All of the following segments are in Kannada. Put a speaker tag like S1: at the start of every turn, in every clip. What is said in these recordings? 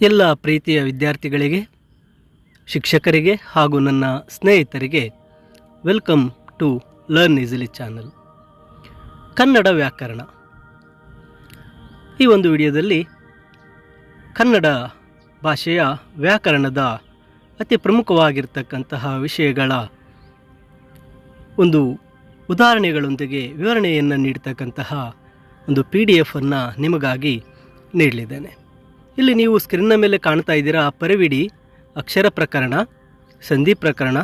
S1: ಎಲ್ಲ ಪ್ರೀತಿಯ ವಿದ್ಯಾರ್ಥಿಗಳಿಗೆ, ಶಿಕ್ಷಕರಿಗೆ ಹಾಗೂ ನನ್ನ ಸ್ನೇಹಿತರಿಗೆ welcome to learn easily channel. Kannada ವ್ಯಾಕರಣ. ಈ ಒಂದು ವಿಡಿಯೋದಲ್ಲಿ ಕನ್ನಡ ಭಾಷೆಯ ವ್ಯಾಕರಣದ ಅತಿ ಪ್ರಮುಖವಾಗಿರ್ತಕ್ಕಂತಹ ವಿಷಯಗಳ ಒಂದು ಉದಾಹರಣೆಗಳೊಂದಿಗೆ ವಿವರಣೆಯನ್ನು ನೀಡ್ತಕ್ಕಂತಹ ಒಂದು ಪಿ ಡಿ ಎಫನ್ನು ನಿಮಗಾಗಿ ನೀಡಲಿದ್ದೇನೆ. ಇಲ್ಲಿ ನೀವು ಸ್ಕ್ರೀನ್ನ ಮೇಲೆ ಕಾಣ್ತಾ ಇದ್ದೀರಾ ಪರಿವಿಡಿ, ಅಕ್ಷರ ಪ್ರಕರಣ, ಸಂಧಿ ಪ್ರಕರಣ,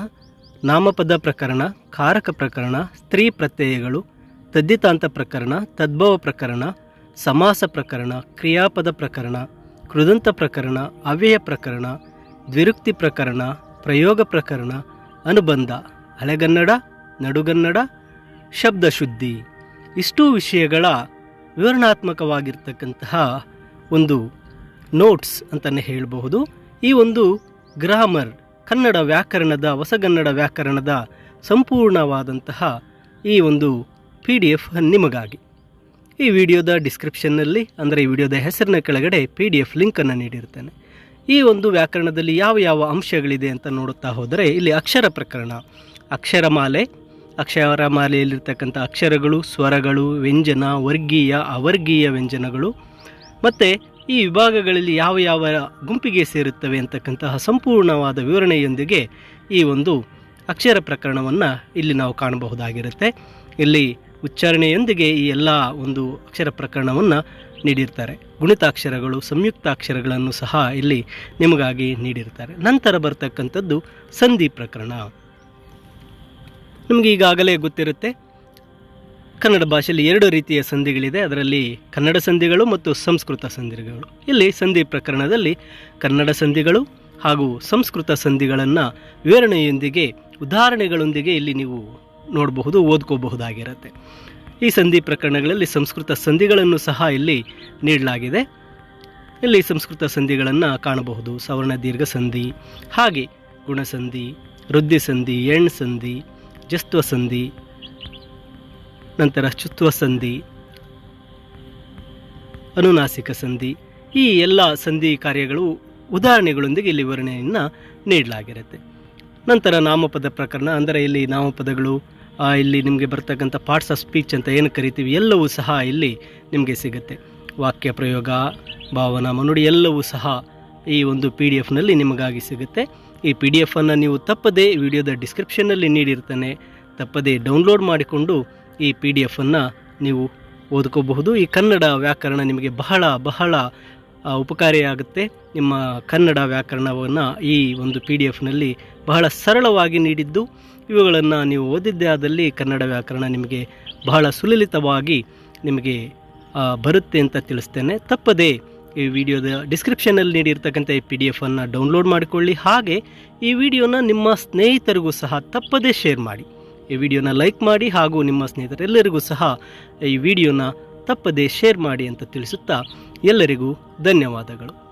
S1: ನಾಮಪದ ಪ್ರಕರಣ, ಕಾರಕ ಪ್ರಕರಣ, ಸ್ತ್ರೀ ಪ್ರತ್ಯಯಗಳು ತದ್ದಿತಾಂತ ಪ್ರಕರಣ, ತದ್ಭವ ಪ್ರಕರಣ, ಸಮಾಸ ಪ್ರಕರಣ, ಕ್ರಿಯಾಪದ ಪ್ರಕರಣ, ಕೃದಂತ ಪ್ರಕರಣ, ಅವ್ಯಯ ಪ್ರಕರಣ, ದ್ವಿರುಕ್ತಿ ಪ್ರಕರಣ, ಪ್ರಯೋಗ ಪ್ರಕರಣ, ಅನುಬಂಧ ಹಳೆಗನ್ನಡ ನಡುಗನ್ನಡ, ಶಬ್ದ ಶುದ್ಧಿ. ಇಷ್ಟೂ ವಿಷಯಗಳ ವಿವರಣಾತ್ಮಕವಾಗಿರ್ತಕ್ಕಂತಹ ಒಂದು ನೋಟ್ಸ್ ಅಂತಲೇ ಹೇಳಬಹುದು. ಈ ಒಂದು ಗ್ರಾಮರ್, ಕನ್ನಡ ವ್ಯಾಕರಣದ, ಹೊಸಗನ್ನಡ ವ್ಯಾಕರಣದ ಸಂಪೂರ್ಣವಾದಂತಹ ಈ ಒಂದು ಪಿ ಡಿ ಎಫ್ ನಿಮಗಾಗಿ. ಈ ವಿಡಿಯೋದ ಡಿಸ್ಕ್ರಿಪ್ಷನ್ನಲ್ಲಿ, ಅಂದರೆ ಈ ವಿಡಿಯೋದ ಹೆಸರಿನ ಕೆಳಗಡೆ ಪಿ ಡಿ ಎಫ್ ಲಿಂಕನ್ನು ನೀಡಿರ್ತೇನೆ ಈ ಒಂದು ವ್ಯಾಕರಣದಲ್ಲಿ ಯಾವ ಯಾವ ಅಂಶಗಳಿದೆ ಅಂತ ನೋಡುತ್ತಾ ಹೋದರೆ, ಇಲ್ಲಿ ಅಕ್ಷರ ಪ್ರಕರಣ, ಅಕ್ಷರಮಾಲೆ, ಅಕ್ಷರಮಾಲೆಯಲ್ಲಿರ್ತಕ್ಕಂಥ ಅಕ್ಷರಗಳು, ಸ್ವರಗಳು, ವ್ಯಂಜನ, ವರ್ಗೀಯ, ಅವರ್ಗೀಯ ವ್ಯಂಜನಗಳು, ಮತ್ತು ಈ ವಿಭಾಗಗಳಲ್ಲಿ ಯಾವ ಯಾವ ಗುಂಪಿಗೆ ಸೇರುತ್ತವೆ ಅಂತಕ್ಕಂತಹ ಸಂಪೂರ್ಣವಾದ ವಿವರಣೆಯೊಂದಿಗೆ ಈ ಒಂದು ಅಕ್ಷರ ಪ್ರಕರಣವನ್ನು ಇಲ್ಲಿ ನಾವು ಕಾಣಬಹುದಾಗಿರುತ್ತೆ. ಇಲ್ಲಿ ಉಚ್ಚಾರಣೆಯೊಂದಿಗೆ ಈ ಎಲ್ಲ ಒಂದು ಅಕ್ಷರ ಪ್ರಕರಣವನ್ನು ನೀಡಿರ್ತಾರೆ. ಗುಣಿತಾಕ್ಷರಗಳು, ಸಂಯುಕ್ತಾಕ್ಷರಗಳನ್ನು ಸಹ ಇಲ್ಲಿ ನಿಮಗಾಗಿ ನೀಡಿರ್ತಾರೆ. ನಂತರ ಬರ್ತಕ್ಕಂಥದ್ದು ಸಂಧಿ ಪ್ರಕರಣ. ನಿಮಗೆ ಈಗಾಗಲೇ ಗೊತ್ತಿರುತ್ತೆ ಕನ್ನಡ ಭಾಷೆಯಲ್ಲಿ ಎರಡು ರೀತಿಯ ಸಂಧಿಗಳಿದೆ. ಅದರಲ್ಲಿ ಕನ್ನಡ ಸಂಧಿಗಳು ಮತ್ತು ಸಂಸ್ಕೃತ ಸಂಧಿಗಳು. ಇಲ್ಲಿ ಸಂಧಿ ಪ್ರಕರಣದಲ್ಲಿ ಕನ್ನಡ ಸಂಧಿಗಳು ಹಾಗೂ ಸಂಸ್ಕೃತ ಸಂಧಿಗಳನ್ನು ವಿವರಣೆಯೊಂದಿಗೆ, ಉದಾಹರಣೆಗಳೊಂದಿಗೆ ಇಲ್ಲಿ ನೀವು ನೋಡಬಹುದು, ಓದ್ಕೋಬಹುದಾಗಿರುತ್ತೆ. ಈ ಸಂಧಿ ಪ್ರಕರಣಗಳಲ್ಲಿ ಸಂಸ್ಕೃತ ಸಂಧಿಗಳನ್ನು ಸಹ ಇಲ್ಲಿ ನೀಡಲಾಗಿದೆ. ಇಲ್ಲಿ ಸಂಸ್ಕೃತ ಸಂಧಿಗಳನ್ನು ಕಾಣಬಹುದು. ಸವರ್ಣ ದೀರ್ಘ ಸಂಧಿ, ಹಾಗೆ ಗುಣಸಂಧಿ ವೃದ್ಧಿ ಸಂಧಿ, ಎಣ್ ಸಂಧಿ, ಜಸ್ತ್ವ ಸಂಧಿ ನಂತರ ಚುತ್ವ ಸಂಧಿ, ಅನುನಾಸಿಕ ಸಂಧಿ. ಈ ಎಲ್ಲ ಸಂಧಿ ಕಾರ್ಯಗಳು ಉದಾಹರಣೆಗಳೊಂದಿಗೆ ಇಲ್ಲಿ ವಿವರಣೆಯನ್ನು ನೀಡಲಾಗಿರುತ್ತೆ. ನಂತರ ನಾಮಪದ ಪ್ರಕರಣ, ಅಂದರೆ ಇಲ್ಲಿ ನಾಮಪದಗಳು ಇಲ್ಲಿ ನಿಮಗೆ ಬರ್ತಕ್ಕಂಥ ಪಾರ್ಟ್ಸ್ ಆಫ್ ಸ್ಪೀಚ್ ಅಂತ ಏನು ಕರಿತೀವಿ, ಎಲ್ಲವೂ ಸಹ ಇಲ್ಲಿ ನಿಮಗೆ ಸಿಗುತ್ತೆ. ವಾಕ್ಯ ಪ್ರಯೋಗ, ಭಾವನಾ ಮನುಡಿ, ಎಲ್ಲವೂ ಸಹ ಈ ಒಂದು ಪಿ ಡಿ ಎಫ್ನಲ್ಲಿ ನಿಮಗಾಗಿ ಸಿಗುತ್ತೆ. ಈ ಪಿ ಡಿ ಎಫನ್ನು ನೀವು ತಪ್ಪದೇ ವಿಡಿಯೋದ ಡಿಸ್ಕ್ರಿಪ್ಷನ್ನಲ್ಲಿ ನೀಡಿರ್ತಾನೆ. ತಪ್ಪದೇ ಡೌನ್ಲೋಡ್ ಮಾಡಿಕೊಂಡು ಈ ಪಿ ಡಿ ಎಫನ್ನು ನೀವು ಓದ್ಕೋಬಹುದು. ಈ ಕನ್ನಡ ವ್ಯಾಕರಣ ನಿಮಗೆ ಬಹಳ ಬಹಳ ಉಪಕಾರಿಯಾಗುತ್ತೆ ನಿಮ್ಮ ಕನ್ನಡ ವ್ಯಾಕರಣವನ್ನು ಈ ಒಂದು ಪಿ ಡಿ ಎಫ್ನಲ್ಲಿ ಬಹಳ ಸರಳವಾಗಿ ನೀಡಿದ್ದು, ಇವುಗಳನ್ನು ನೀವು ಓದಿದ್ದೇ ಆದಲ್ಲಿ ಕನ್ನಡ ವ್ಯಾಕರಣ ನಿಮಗೆ ಬಹಳ ಸುಲಲಿತವಾಗಿ ನಿಮಗೆ ಬರುತ್ತೆ ಅಂತ ತಿಳಿಸ್ತೇನೆ. ತಪ್ಪದೇ ಈ ವಿಡಿಯೋದ ಡಿಸ್ಕ್ರಿಪ್ಷನಲ್ಲಿ ನೀಡಿರ್ತಕ್ಕಂಥ ಈ ಪಿ ಡಿ ಎಫನ್ನು ಡೌನ್ಲೋಡ್ ಮಾಡಿಕೊಳ್ಳಿ. ಹಾಗೆ ಈ ವಿಡಿಯೋನ ನಿಮ್ಮ ಸ್ನೇಹಿತರಿಗೂ ಸಹ ತಪ್ಪದೇ ಶೇರ್ ಮಾಡಿ. ಈ ವಿಡಿಯೋನ ಲೈಕ್ ಮಾಡಿ ಹಾಗೂ ನಿಮ್ಮ ಸ್ನೇಹಿತರೆಲ್ಲರಿಗೂ ಸಹ ಈ ವಿಡಿಯೋನ ತಪ್ಪದೇ ಶೇರ್ ಮಾಡಿ ಅಂತ ತಿಳಿಸುತ್ತಾ ಎಲ್ಲರಿಗೂ ಧನ್ಯವಾದಗಳು.